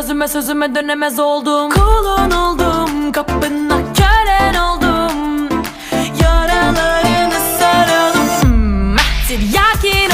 Sözüme sözüme dönemez oldum. Kulun oldum kapına kölen oldum. Yaralarını saralım. Hmm, Yakin